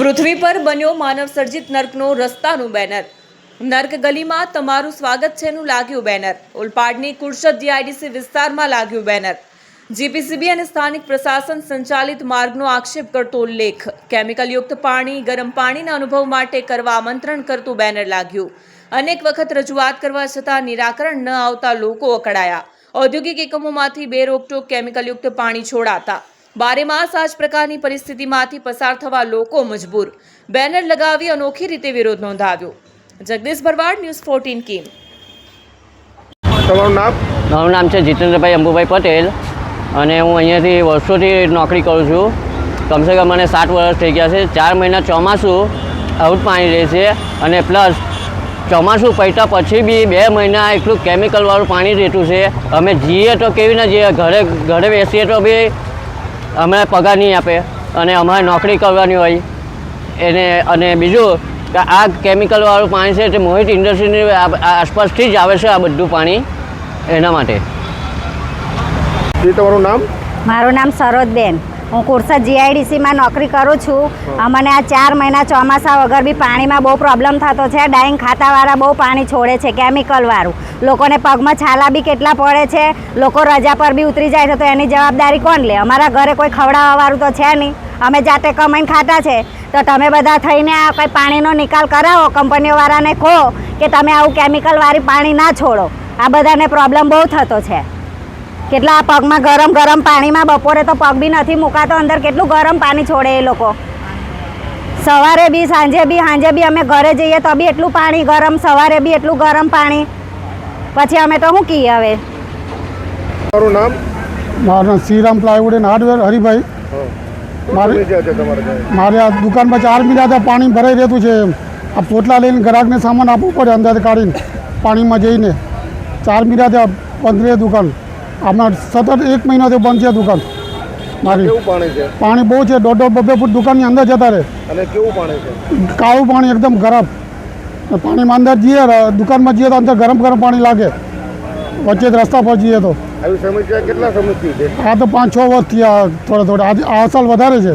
પૃથ્વી પર બન્યો માનવ સર્જિત નર્કનો રસ્તાનું બેનર. નર્ક ગલીમાં તમારું સ્વાગત છેનું લાગ્યું બેનર. ઓલપાડની કુરશદ જીઆઈડીસી વિસ્તારમાં લાગ્યું બેનર. જીપીસીબી અને સ્થાનિક પ્રશાસન સંચાલિત માર્ગનો આક્ષેપ કરતો ઉલ્લેખ. કેમિકલયુક્ત પાણી, ગરમ પાણીના અનુભવ માટે કરવા આમંત્રણ કરતું બેનર લાગ્યું. અનેક વખત રજૂઆત કરવા છતાં નિરાકરણ ન આવતા લોકો અકળાયા. ઔદ્યોગિક એકમોમાંથી બે રોકટોક કેમિકલયુક્ત પાણી છોડાતા. બારે માસ આ જ પ્રકારની પરિસ્થિતિમાંથી પસાર થવા લોકો મજબૂર. બેનર લગાવી અનોખી રીતે વિરોધ નોંધાવ્યો. Jagdish Bharwad news fourteen Kim. તમારું નામ? મારું નામ છે જીતેન્દ્રભાઈ અંબુભાઈ પટેલ અને હું અહીંયાથી વર્ષોથી નોકરી કરું છું. કમસે કમ મને સાત વર્ષ થઈ ગયા છે. ચાર મહિના ચોમાસું આવું પાણી રહે છે અને પ્લસ ચોમાસું પૈતા પછી બી બે મહિના એટલું કેમિકલવાળું પાણી રહેતું છે. અમે જઈએ તો કેવી ના જઈએ ઘરે ઘરે બેસીએ તો બી અમે પગાર નહીં આપે અને અમારે નોકરી કરવાની હોય. એને અને બીજું કે આ કેમિકલવાળું પાણી છે તે મોહિત ઇન્ડસ્ટ્રીની આસપાસથી જ આવે છે આ બધું પાણી એના માટે. તમારું નામ? મારું નામ સરોજબેન. હું કુરસદ જીઆઈડીસીમાં નોકરી કરું છું. મને આ ચાર મહિના ચોમાસા વગર બી પાણીમાં બહુ પ્રોબ્લેમ થતો છે. ડાઈંગ ખાતાવાળા બહુ પાણી છોડે છે કેમિકલવાળું લોકોને પગમાં છાલા બી કેટલા પડે છે લોકો રજા પર બી ઉતરી જાય છે તો એની જવાબદારી કોણ લે? અમારા ઘરે કોઈ ખવડાવવાવાળું તો છે નહીં. અમે જાતે કમાઈને ખાતા છે. તો તમે બધા થઈને આ કંઈ પાણીનો નિકાલ કરાવો કંપનીઓવાળાને કહો કે તમે આવું કેમિકલવાળી પાણી ના છોડો. આ બધાને પ્રોબ્લેમ બહુ થતો છે. કેટલા આ પગમાં ગરમ ગરમ પાણીમાં બપોરે તો પગ બી નથી મુકાતો અંદર કેટલું ગરમ પાણી છોડે એ લોકો. સવારે બી સાંજે બી સાંજે બી અમે ઘરે જઈએ તો બી એટલું પાણી ગરમ સવારે બી એટલું ગરમ પાણી. પછી અમે તો શું કહીએ હવે? મારું નામ? મારું નામ Shriram plywood and hardware Haribhai. મારે- આ દુકાનમાં ચાર મહિનાથી પાણી ભરાઈ રહેતું છે આ પોટલા લઈને ગ્રાહકને સામાન આપવું પડે અંદર કાઢીને પાણીમાં જઈને. ચાર આ બંધ દુકાન. હમણાં સતત એક મહિનાથી બંધ છે દુકાન. મારી. પાણી છે? પાણી બહુ છે દોઢ દોઢ બબે ફૂટ દુકાનની અંદર જતા રહે. અને કેવું પાણી છે? કાળું પાણી એકદમ ગરમ. પાણીમાં અંદર જઈએ દુકાનમાં જઈએ તો અંદર ગરમ ગરમ પાણી લાગે. વચ્ચે રસ્તા પર જઈએ તો. આવી સમસ્યા કેટલા સમયથી છે? આ તો પાંચ છ વર્ષથી આ થોડા થોડા. આજે આ સાલ વધારે છે.